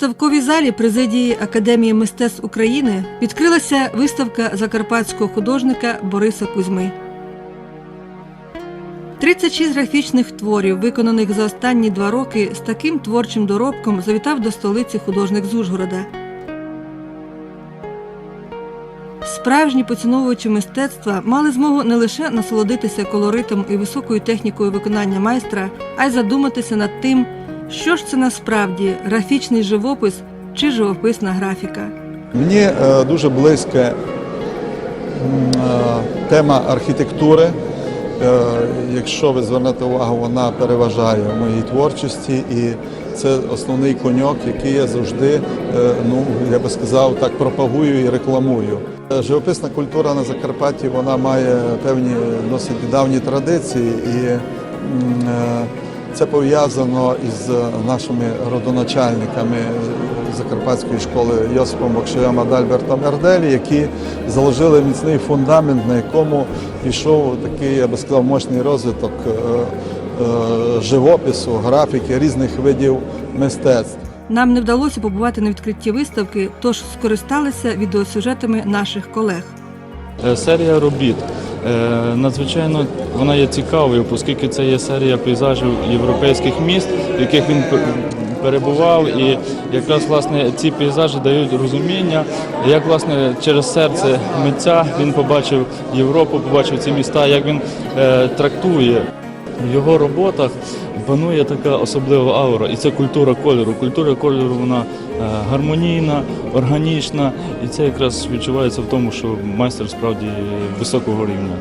Виставковій залі президії Академії мистецтв України відкрилася виставка закарпатського художника Бориса Кузьми. 36 графічних творів, виконаних за останні два роки, з таким творчим доробком завітав до столиці художник з Ужгорода. Справжні поціновувачі мистецтва мали змогу не лише насолодитися колоритом і високою технікою виконання майстра, а й задуматися над тим, що ж це насправді графічний живопис чи живописна графіка. Мені е, дуже близька е, тема архітектури. Е, Якщо ви звернете увагу, вона переважає в моїй творчості, і це основний коньок, який я завжди, ну я би сказав, так пропагую і рекламую. Живописна культура на Закарпатті вона має певні досить давні традиції, і це пов'язано із нашими родоначальниками Закарпатської школи Йосипом Бокшеєм Адальбертом Ерделі, які заложили міцний фундамент, на якому пішов такий, я би сказав, мощний розвиток е, е, живопису, графіки, різних видів мистецтв. Нам не вдалося побувати на відкритті виставки, тож скористалися відеосюжетами наших колег. Е, Серія робіт. Е, Надзвичайно вона є цікавою, оскільки це є серія пейзажів європейських міст, в яких він перебував, і якраз власне ці пейзажі дають розуміння, як власне через серце митця він побачив Європу, побачив ці міста, як він е, трактує в його роботах. Панує така особлива аура, і це культура кольору. Культура кольору вона е, гармонійна, органічна, і це якраз відчувається в тому, що майстер справді високого рівня.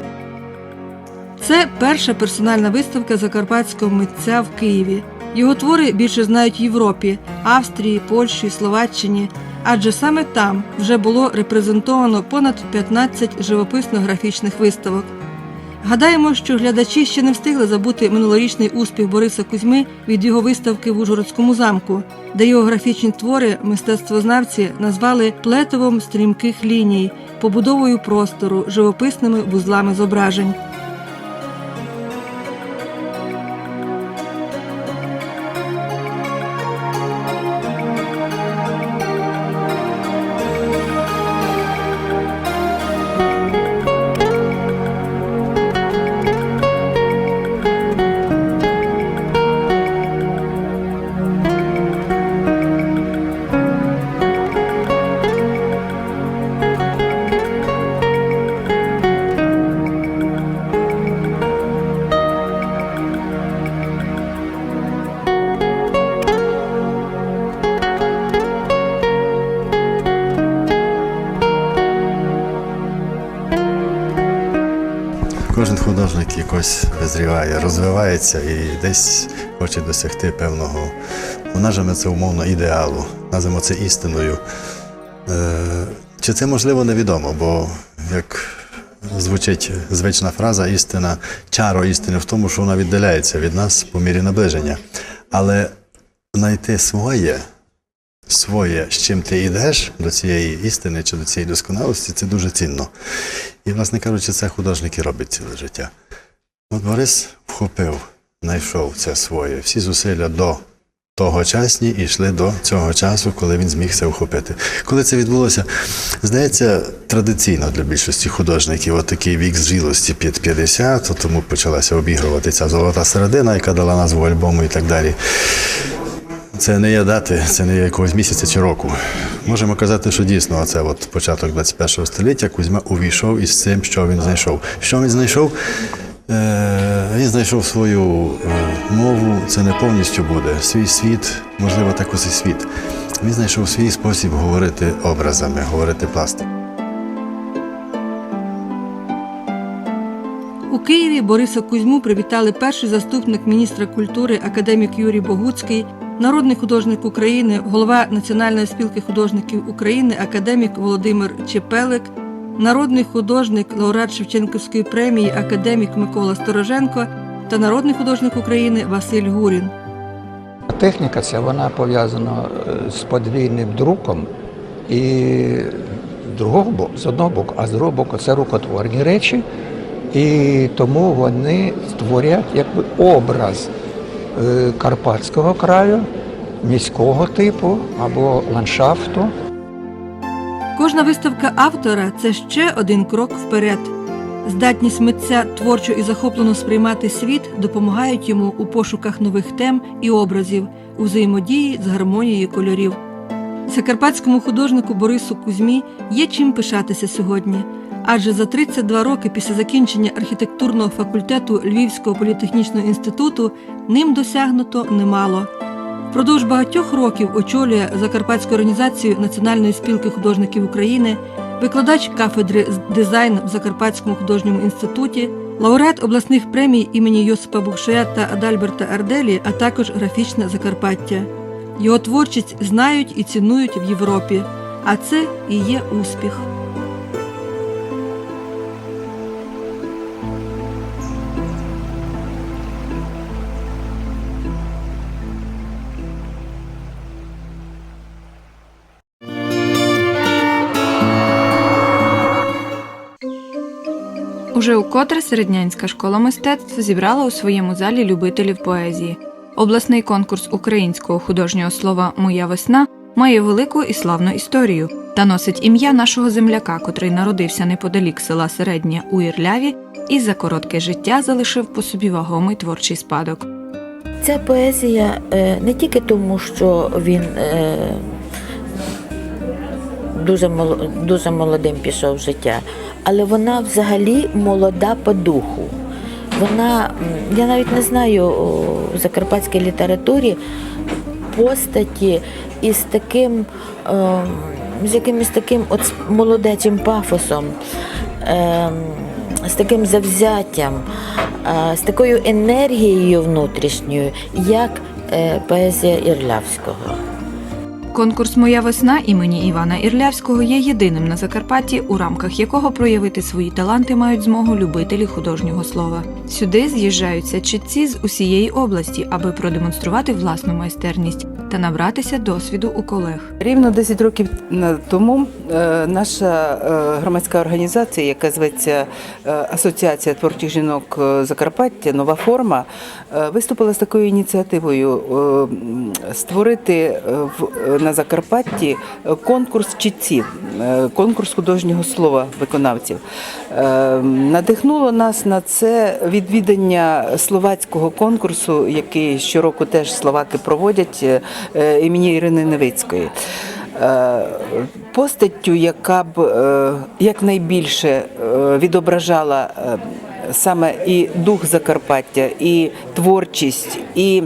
Це перша персональна виставка закарпатського митця в Києві. Його твори більше знають в Європі, Австрії, Польщі, Словаччині, адже саме там вже було репрезентовано понад 15 живописно-графічних виставок. Гадаємо, що глядачі ще не встигли забути минулорічний успіх Бориса Кузьми від його виставки в Ужгородському замку, де його графічні твори мистецтвознавці назвали плетовом стрімких ліній, побудовою простору, живописними вузлами зображень. Художник якось визріває, розвивається і десь хоче досягти певного, називаємо це умовно ідеалу, називаємо це істиною. Е, чи це можливо невідомо, бо як звучить звична фраза істина, чаро істини в тому, що вона віддаляється від нас по мірі наближення. Але знайти своє, своє, з чим ти йдеш до цієї істини чи до цієї досконалості, це дуже цінно. І, власне кажучи, це художник і робить ціле життя. От Борис вхопив, знайшов це своє. Всі зусилля до тогочасні і йшли до цього часу, коли він зміг це вхопити. Коли це відбулося, здається, традиційно для більшості художників, от такий вік зрілості під 50, тому почалася обігрувати ця золота середина, яка дала назву альбому і так далі. Це не є дати, це не є якогось місяця чи року. Можемо казати, що дійсно це от початок 21 століття Кузьма увійшов із цим, що він знайшов. Що він знайшов? Е, він знайшов свою е, мову, це не повністю буде. Свій світ, можливо, так і світ. Він знайшов свій спосіб говорити образами, говорити пластикою. У Києві Бориса Кузьму привітали перший заступник міністра культури академік Юрій Богуцький, народний художник України, голова Національної спілки художників України, академік Володимир Чепелик, народний художник, лауреат Шевченківської премії, академік Микола Стороженко та народний художник України Василь Гурін. Техніка ця вона пов'язана е, з подвійним друком і другого боку, з одного боку, а з другого боку це рукотворні речі, і тому вони створять якби образ Карпатського краю міського типу або ландшафту. Кожна виставка автора це ще один крок вперед. Здатність митця творчо і захоплено сприймати світ допомагають йому у пошуках нових тем і образів, у взаємодії з гармонією кольорів. Закарпатському художнику Борису Кузьмі є чим пишатися сьогодні, адже за 32 роки після закінчення архітектурного факультету Львівського політехнічного інституту ним досягнуто немало. Впродовж багатьох років очолює Закарпатську організацію Національної спілки художників України, викладач кафедри з дизайну в Закарпатському художньому інституті, лауреат обласних премій імені Йосипа Букшея та Адальберта Арделі, а також графічне Закарпаття. Його творчість знають і цінують в Європі, а це і є успіх. Уже укотре середнянська школа мистецтв зібрала у своєму залі любителів поезії. Обласний конкурс українського художнього слова Моя весна має велику і славну історію та носить ім'я нашого земляка, котрий народився неподалік села Середнє у Ірляві і за коротке життя залишив по собі вагомий творчий спадок. Ця поезія е, не тільки тому, що він е, дуже, дуже молодим пішов в життя, але вона взагалі молода по духу. Вона, я навіть не знаю в закарпатській літературі постаті із таким, е, з якимось таким от молодечим пафосом. Е, з таким завзяттям, е, з такою енергією внутрішньою, як е, поезія Ірлявського. Конкурс Моя весна імені Івана Ірлявського є єдиним на Закарпатті, у рамках якого проявити свої таланти мають змогу любителі художнього слова. Сюди з'їжджаються читці з усієї області, аби продемонструвати власну майстерність та набратися досвіду у колег. Рівно 10 років тому е, наша е, громадська організація, яка зветься е, Асоціація творчих жінок Закарпаття, нова форма, виступила з такою ініціативою створити в- на Закарпатті е, конкурс чітців, е, конкурс художнього слова виконавців. Е, Надихнуло нас на це відвідання словацького конкурсу, який щороку теж словаки проводять імені Ірини Невицької. Постаттю, яка б якнайбільше відображала саме і дух Закарпаття, і творчість, і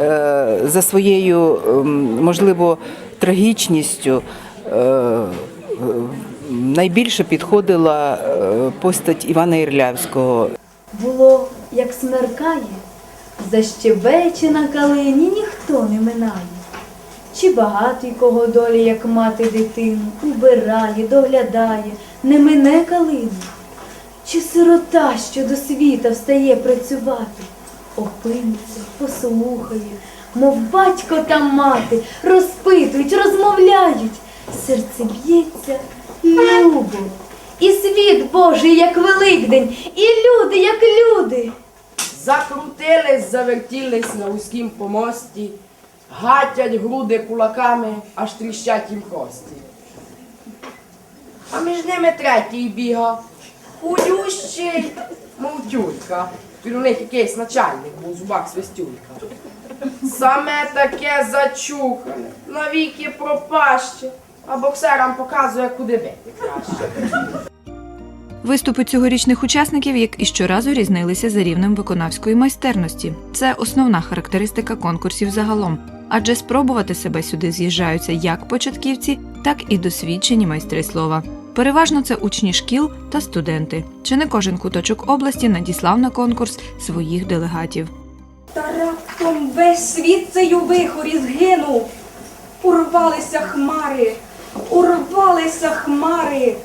е, за своєю, ем, можливо, трагічністю. е, Найбільше підходила е, постать Івана Ірлявського. Було, як смеркає, защебече на калині ніхто не минає. Чи багатий кого долі, як мати дитину, убирає, доглядає, не мине калину. Чи сирота, що до світа встає працювати, опиниться, послухає, мов батько та мати, розпитують, розмовляють, серце б'ється любо. І світ Божий, як Великдень, і люди, як люди. Закрутились, завертілись на вузькім помості, гатять груди кулаками, аж тріщать їм кості. А між ними третій біга, худющий, мов тюлька. Він у них якийсь начальник був, у зубах свистюлька. Саме таке зачухане, навіки пропаще, а боксерам показує, куди бити краще. Виступи цьогорічних учасників, як і щоразу, різнилися за рівнем виконавської майстерності. Це основна характеристика конкурсів загалом, адже спробувати себе сюди з'їжджаються як початківці, так і досвідчені майстри слова. Переважно це учні шкіл та студенти. Чи не кожен куточок області надіслав на конкурс своїх делегатів. Та раптом весь світ цей у вихорі згинув. Урвалися хмари, урвалися хмари,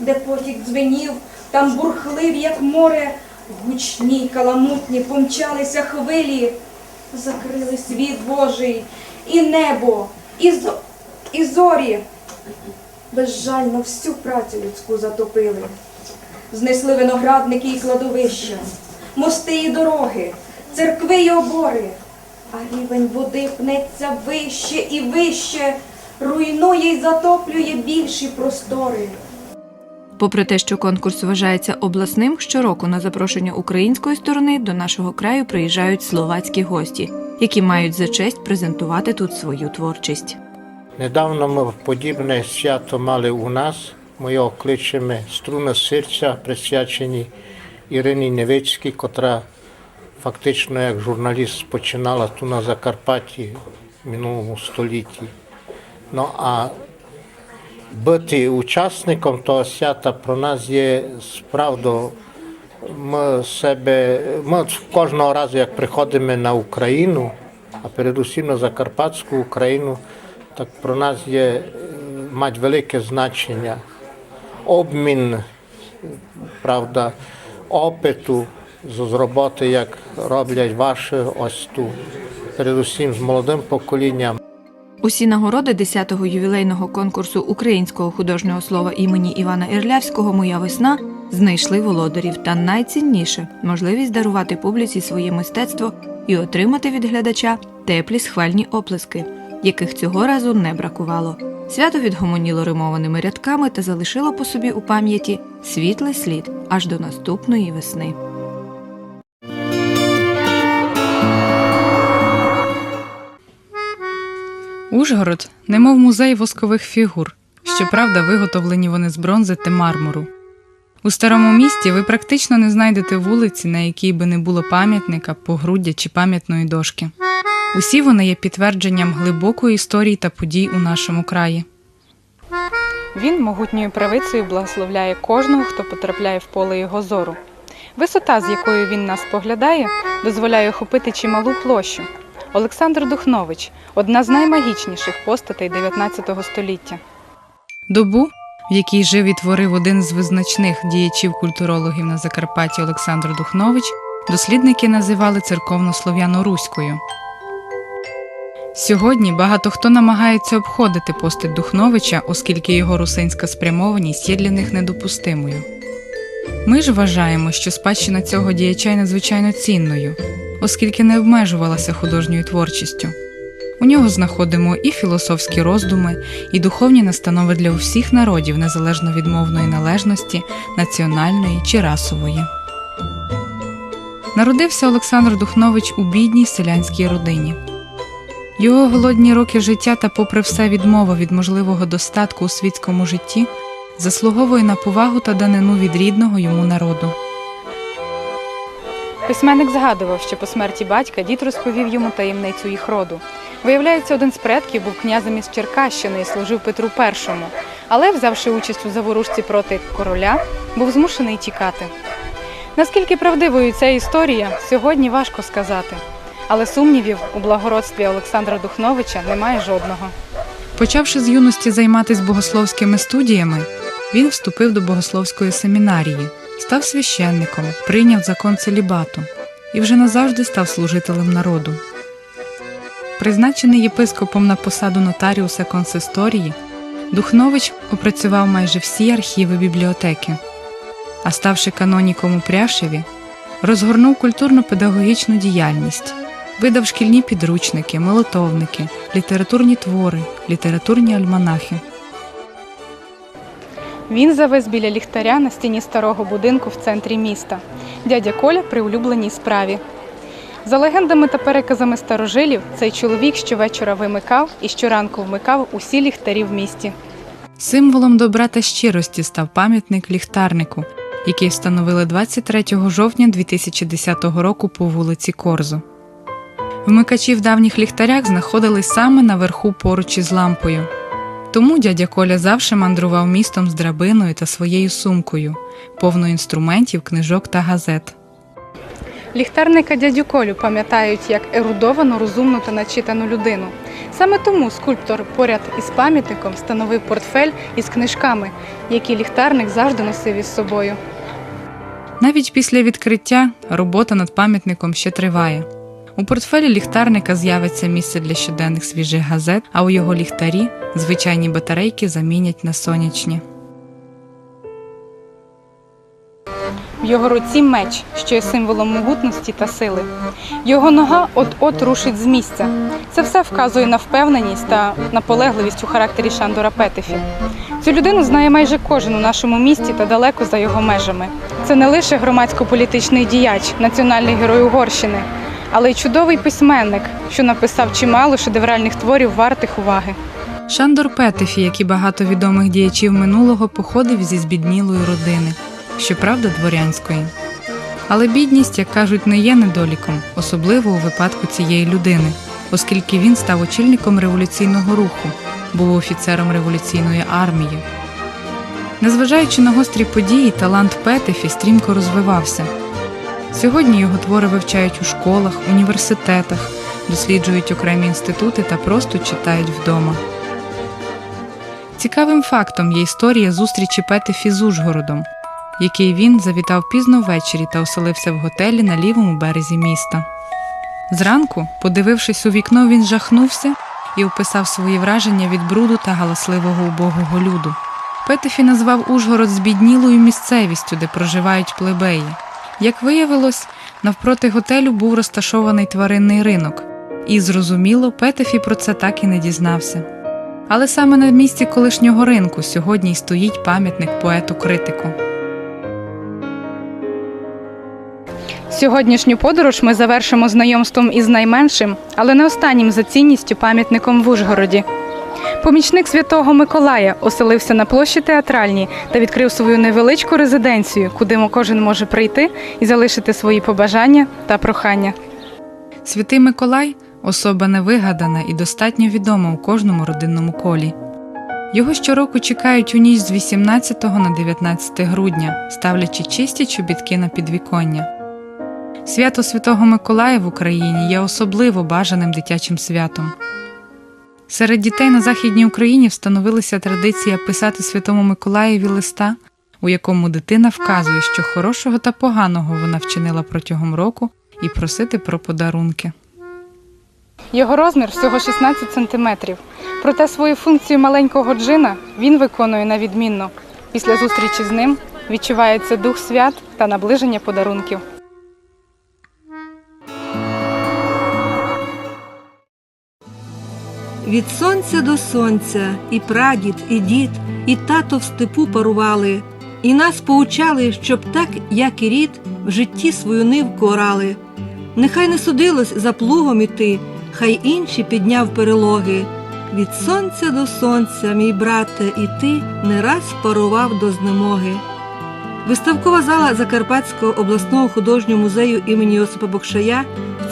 де потік дзвенів, там бурхлив, як море, гучні, каламутні помчалися хвилі, закрили світ Божий, і небо, і, зо... і зорі. Безжально всю працю людську затопили. Знесли виноградники і кладовища, мости і дороги, церкви й обори. А рівень води пнеться вище і вище, руйнує й затоплює більші простори. Попри те, що конкурс вважається обласним, щороку на запрошення української сторони до нашого краю приїжджають словацькі гості, які мають за честь презентувати тут свою творчість. Недавно ми подібне свято мали у нас. Ми його кличемо струна серця, присвячені Ірині Невицькій, котра фактично як журналіст починала тут на Закарпатті в минулому столітті. Ну а бути учасником того свята про нас є справді. Ми себе, ми кожного разу, як приходимо на Україну, а передусім на Закарпатську Україну, так про нас є е, мать велике значення. Обмін, правда, опиту з роботи, як роблять ваші ось тут, передусім з молодим поколінням. Усі нагороди 10-го ювілейного конкурсу українського художнього слова імені Івана Ірлявського Моя весна знайшли володарів та найцінніше можливість дарувати публіці своє мистецтво і отримати від глядача теплі схвальні оплески, яких цього разу не бракувало. Свято відгомоніло римованими рядками та залишило по собі у пам'яті світлий слід аж до наступної весни. Ужгород немов музей воскових фігур. Щоправда, виготовлені вони з бронзи та мармуру. У старому місті ви практично не знайдете вулиці, на якій би не було пам'ятника, погруддя чи пам'ятної дошки. Усі вони є підтвердженням глибокої історії та подій у нашому краї. Він могутньою правицею благословляє кожного, хто потрапляє в поле його зору. Висота, з якою він нас поглядає, дозволяє охопити чималу площу. Олександр Духнович одна з наймагічніших постатей 19 століття. Добу, в якій жив і творив один з визначних діячів культурологів на Закарпатті Олександр Духнович, дослідники називали церковно-слов'яно-руською. Сьогодні багато хто намагається обходити постать Духновича, оскільки його русинська спрямованість є для них недопустимою. Ми ж вважаємо, що спадщина цього діяча є надзвичайно цінною, оскільки не обмежувалася художньою творчістю. У нього знаходимо і філософські роздуми, і духовні настанови для усіх народів, незалежно від мовної належності, національної чи расової. Народився Олександр Духнович у бідній селянській родині. Його голодні роки життя та, попри все, відмова від можливого достатку у світському житті заслуговує на повагу та данину від рідного йому народу. Письменник згадував, що по смерті батька дід розповів йому таємницю їх роду. Виявляється, один з предків був князем із Черкащини і служив Петру І, але, взявши участь у заворушці проти короля, був змушений тікати. Наскільки правдивою ця історія, сьогодні важко сказати. Але сумнівів у благородстві Олександра Духновича немає жодного. Почавши з юності займатися богословськими студіями, він вступив до богословської семінарії, став священником, прийняв закон целібату і вже назавжди став служителем народу. Призначений єпископом на посаду нотаріуса консисторії, Духнович опрацював майже всі архіви бібліотеки, а ставши каноніком у Пряшеві, розгорнув культурно-педагогічну діяльність, видав шкільні підручники, молитовники, літературні твори, літературні альманахи. Він завез біля ліхтаря на стіні старого будинку в центрі міста. Дядя Коля при улюбленій справі. За легендами та переказами старожилів, цей чоловік щовечора вимикав і щоранку вмикав усі ліхтарі в місті. Символом добра та щирості став пам'ятник ліхтарнику, який встановили 23 жовтня 2010 року по вулиці Корзу. Вмикачі в давніх ліхтарях знаходились саме наверху поруч із лампою. Тому дядя Коля завжди мандрував містом з драбиною та своєю сумкою, повною інструментів, книжок та газет. Ліхтарника дядю Колю пам'ятають як ерудовану, розумну та начитану людину. Саме тому скульптор поряд із пам'ятником встановив портфель із книжками, які ліхтарник завжди носив із собою. Навіть після відкриття робота над пам'ятником ще триває. У портфелі ліхтарника з'явиться місце для щоденних свіжих газет, а у його ліхтарі звичайні батарейки замінять на сонячні. В його руці меч, що є символом могутності та сили. Його нога от-от рушить з місця. Це все вказує на впевненість та наполегливість у характері Шандора Петефі. Цю людину знає майже кожен у нашому місті та далеко за його межами. Це не лише громадсько-політичний діяч, національний герой Угорщини, але й чудовий письменник, що написав чимало шедевральних творів вартих уваги. Шандор Петефі, як і багато відомих діячів минулого, походив зі збіднілої родини, щоправда, дворянської. Але бідність, як кажуть, не є недоліком, особливо у випадку цієї людини, оскільки він став очільником революційного руху, був офіцером революційної армії. Незважаючи на гострі події, талант Петефі стрімко розвивався. Сьогодні його твори вивчають у школах, університетах, досліджують окремі інститути та просто читають вдома. Цікавим фактом є історія зустрічі Петефі з Ужгородом, який він завітав пізно ввечері та оселився в готелі на лівому березі міста. Зранку, подивившись у вікно, він жахнувся і описав свої враження від бруду та галасливого убогого люду. Петефі назвав Ужгород збіднілою місцевістю, де проживають плебеї. Як виявилось, навпроти готелю був розташований тваринний ринок, і, зрозуміло, Петефі про це так і не дізнався. Але саме на місці колишнього ринку сьогодні й стоїть пам'ятник поету-критику. Сьогоднішню подорож ми завершимо знайомством із найменшим, але не останнім за цінністю пам'ятником в Ужгороді. Помічник святого Миколая оселився на площі театральній та відкрив свою невеличку резиденцію, куди кожен може прийти і залишити свої побажання та прохання. Святий Миколай особа невигадана і достатньо відома у кожному родинному колі. Його щороку чекають у ніч з 18 на 19 грудня, ставлячи чисті чобітки на підвіконня. Свято Святого Миколая в Україні є особливо бажаним дитячим святом. Серед дітей на Західній Україні встановилася традиція писати Святому Миколаєві листа, у якому дитина вказує, що хорошого та поганого вона вчинила протягом року, і просити про подарунки. Його розмір всього 16 сантиметрів. Проте свою функцію маленького джина він виконує на відмінно. Після зустрічі з ним відчувається дух свят та наближення подарунків. Від сонця до сонця і прадід, і дід, і тато в степу парували, і нас поучали, щоб так, як і рід, в житті свою нивку орали. Нехай не судилось за плугом іти, хай інші підняв перелоги. Від сонця до сонця, мій брате, і ти не раз парував до знемоги. Виставкова зала Закарпатського обласного художнього музею імені Йосипа Бокшая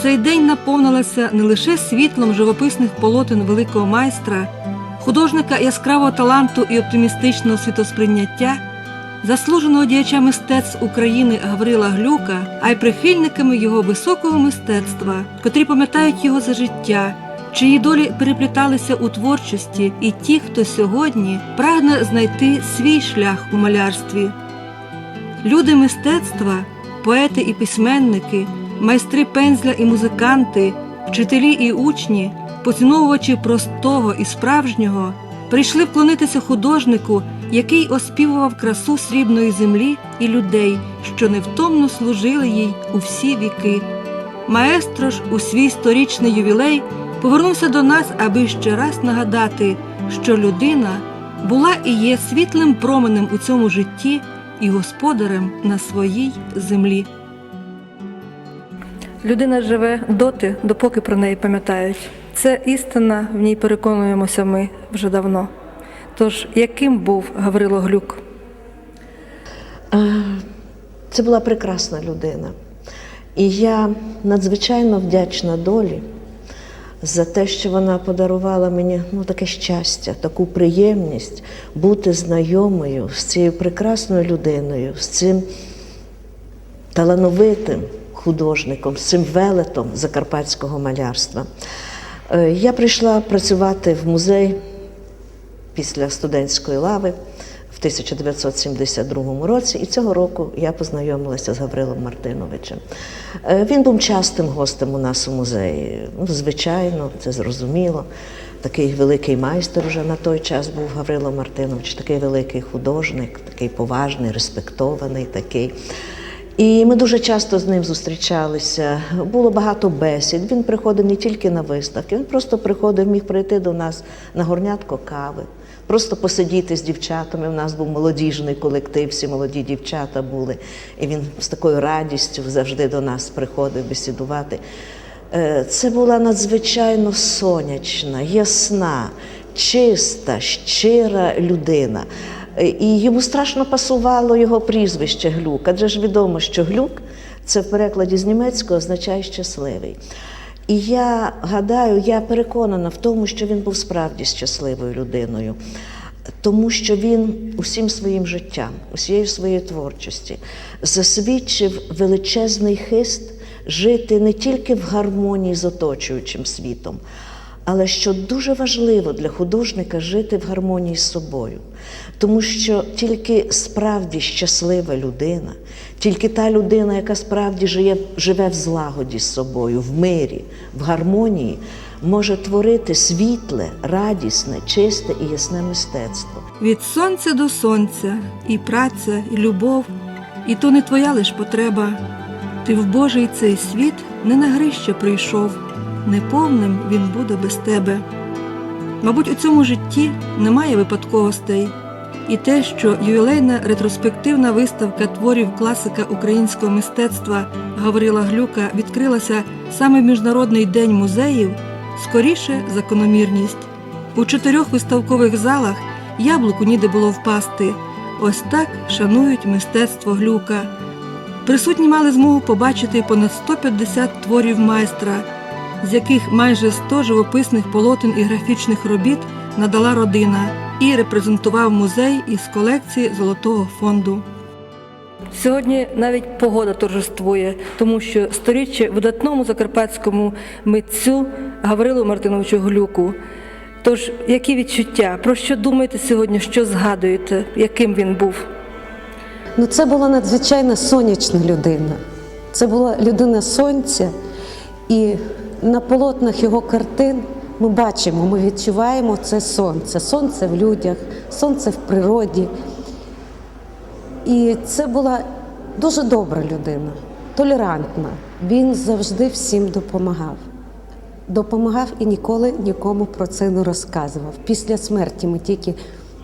цей день наповнилася не лише світлом живописних полотен великого майстра, художника яскравого таланту і оптимістичного світосприйняття, заслуженого діяча мистецтв України Гаврила Глюка, а й прихильниками його високого мистецтва, котрі пам'ятають його за життя. Чиї долі перепліталися у творчості, і ті, хто сьогодні прагне знайти свій шлях у малярстві. Люди мистецтва, поети і письменники, майстри пензля і музиканти, вчителі і учні, поціновувачі простого і справжнього, прийшли вклонитися художнику, який оспівував красу срібної землі і людей, що невтомно служили їй у всі віки. Маестро ж у свій сторічний ювілей повернувся до нас, аби ще раз нагадати, що людина була і є світлим променем у цьому житті і господарем на своїй землі. Людина живе доти, допоки про неї пам'ятають. Це істина, в ній переконуємося ми вже давно. Тож, яким був Гаврило Глюк? Це була прекрасна людина. І я надзвичайно вдячна долі за те, що вона подарувала мені ну, таке щастя, таку приємність бути знайомою з цією прекрасною людиною, з цим талановитим художником, з цим велетом закарпатського малярства. Е, Я прийшла працювати в музей після студентської лави в 1972 році, і цього року я познайомилася з Гаврилом Мартиновичем. Е, Він був частим гостем у нас у музеї. Ну, звичайно, це зрозуміло. Такий великий майстер уже на той час був Гаврило Мартинович, такий великий художник, такий поважний, респектований такий. І ми дуже часто з ним зустрічалися. Було багато бесід. Він приходив не тільки на виставки, він просто приходив, міг прийти до нас на горнятко кави, просто посидіти з дівчатами. У нас був молодіжний колектив, всі молоді дівчата були. І він з такою радістю завжди до нас приходив бесідувати. Е, Це була надзвичайно сонячна, ясна, чиста, щира людина. Е, І йому страшно пасувало його прізвище Глюк, адже ж відомо, що Глюк це в перекладі з німецького означає щасливий. І я гадаю, я переконана в тому, що він був справді щасливою людиною, тому що він усім своїм життям, усією своєю творчості засвідчив величезний хист жити не тільки в гармонії з оточуючим світом, але що дуже важливо для художника жити в гармонії з собою. Тому що тільки справді щаслива людина, тільки та людина, яка справді живе, живе в злагоді з собою, в мирі, в гармонії, може творити світле, радісне, чисте і ясне мистецтво. Від сонця до сонця, і праця, і любов, і то не твоя лиш потреба. Ти в Божий цей світ не на грище прийшов, неповним він буде без тебе. Мабуть, у цьому житті немає випадковостей, і те, що ювілейна ретроспективна виставка творів класика українського мистецтва Гаврила Глюка відкрилася саме в Міжнародний день музеїв, скоріше закономірність. У чотирьох виставкових залах яблуку ніде було впасти. Ось так шанують мистецтво глюка. Присутні мали змогу побачити понад 150 творів майстра, з яких майже 100 живописних полотен і графічних робіт надала родина і репрезентував музей із колекції Золотого фонду. Сьогодні навіть погода торжествує, тому що сторіччя видатному закарпатському митцю Гаврилу Мартиновичу Глюку. Тож, які відчуття? Про що думаєте сьогодні? Що згадуєте? Яким він був? Ну, це була надзвичайно сонячна людина. Це була людина сонця, і на полотнах його картин ми бачимо, ми відчуваємо це сонце. Сонце в людях, сонце в природі. І це була дуже добра людина, толерантна. Він завжди всім допомагав. Допомагав і ніколи нікому про це не розказував. Після смерті ми тільки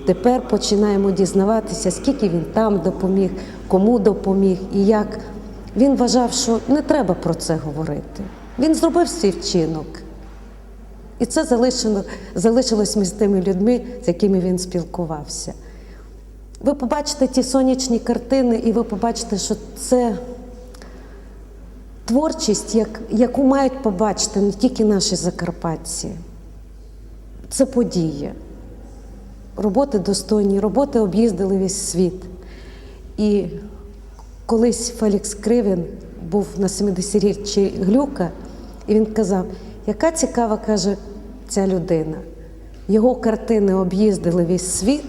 тепер починаємо дізнаватися, скільки він там допоміг, кому допоміг і як. Він вважав, що не треба про це говорити. Він зробив свій вчинок. І це залишило, залишилось між тими людьми, з якими він спілкувався. Ви побачите ті сонячні картини, і ви побачите, що це творчість, як, яку мають побачити не тільки наші закарпатці. Це подія. Роботи достойні, роботи об'їздили весь світ. І колись Фелікс Кривін був на 70-річчі Глюка, і він казав, яка цікава, каже, ця людина. Його картини об'їздили весь світ,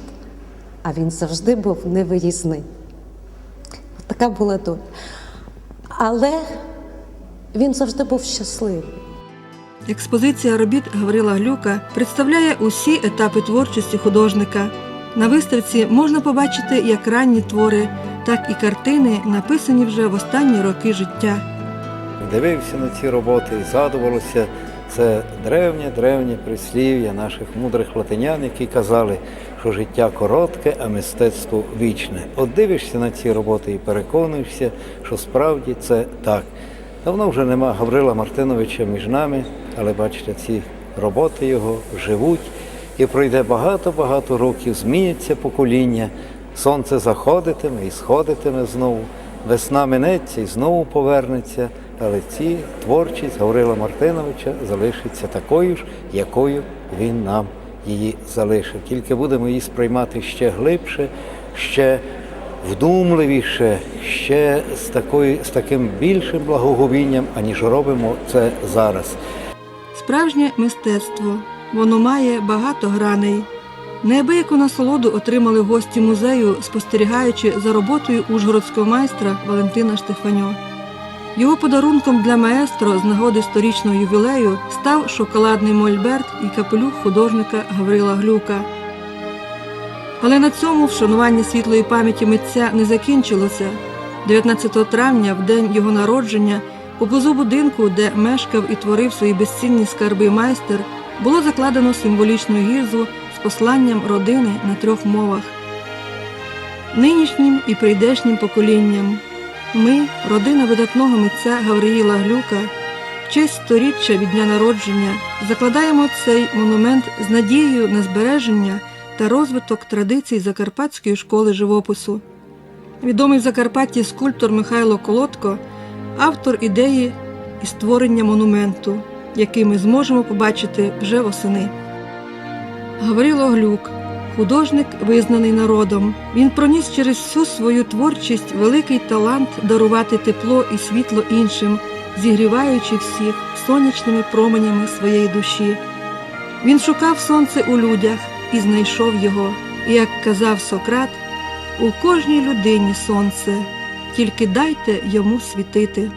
а він завжди був невиїзний. Така була доля. Але він завжди був щасливий. Експозиція робіт Гаврила Глюка представляє усі етапи творчості художника. На виставці можна побачити як ранні твори, так і картини, написані вже в останні роки життя. Дивився на ці роботи і згадувалося це древнє, древнє прислів'я наших мудрих латинян, які казали, що життя коротке, а мистецтво вічне. От дивишся на ці роботи і переконуєшся, що справді це так. Давно вже нема Гаврила Мартиновича між нами, але бачите, ці роботи його живуть. І пройде багато-багато років, зміняться покоління, сонце заходитиме і сходитиме знову, весна минеться і знову повернеться, але ці творчість Гаврила Мартиновича залишиться такою ж, якою він нам її залишив. Тільки будемо її сприймати ще глибше, ще вдумливіше, ще з, такою, з таким більшим благоговінням, аніж робимо це зараз. Справжнє мистецтво. Воно має багато граней. Неабияку насолоду отримали гості музею, спостерігаючи за роботою ужгородського майстра Валентина Штефаньо. Його подарунком для маестро з нагоди сторічного ювілею став шоколадний мольберт і капелюх художника Гаврила Глюка. Але на цьому вшанування світлої пам'яті митця не закінчилося. 19 травня, в день його народження, поблизу будинку, де мешкав і творив свої безцінні скарби майстер, було закладено символічну гільзу з посланням родини на трьох мовах. Нинішнім і прийдешнім поколінням ми, родина видатного митця Гавриїла Глюка, в честь сторіччя від дня народження закладаємо цей монумент з надією на збереження та розвиток традицій Закарпатської школи живопису. Відомий в Закарпатті скульптор Михайло Колодко, автор ідеї і створення монументу, який ми зможемо побачити вже восени. Гаврило Глюк, художник, визнаний народом. Він проніс через всю свою творчість великий талант дарувати тепло і світло іншим, зігріваючи всіх сонячними променями своєї душі. Він шукав сонце у людях і знайшов його, і, як казав Сократ, у кожній людині сонце, тільки дайте йому світити.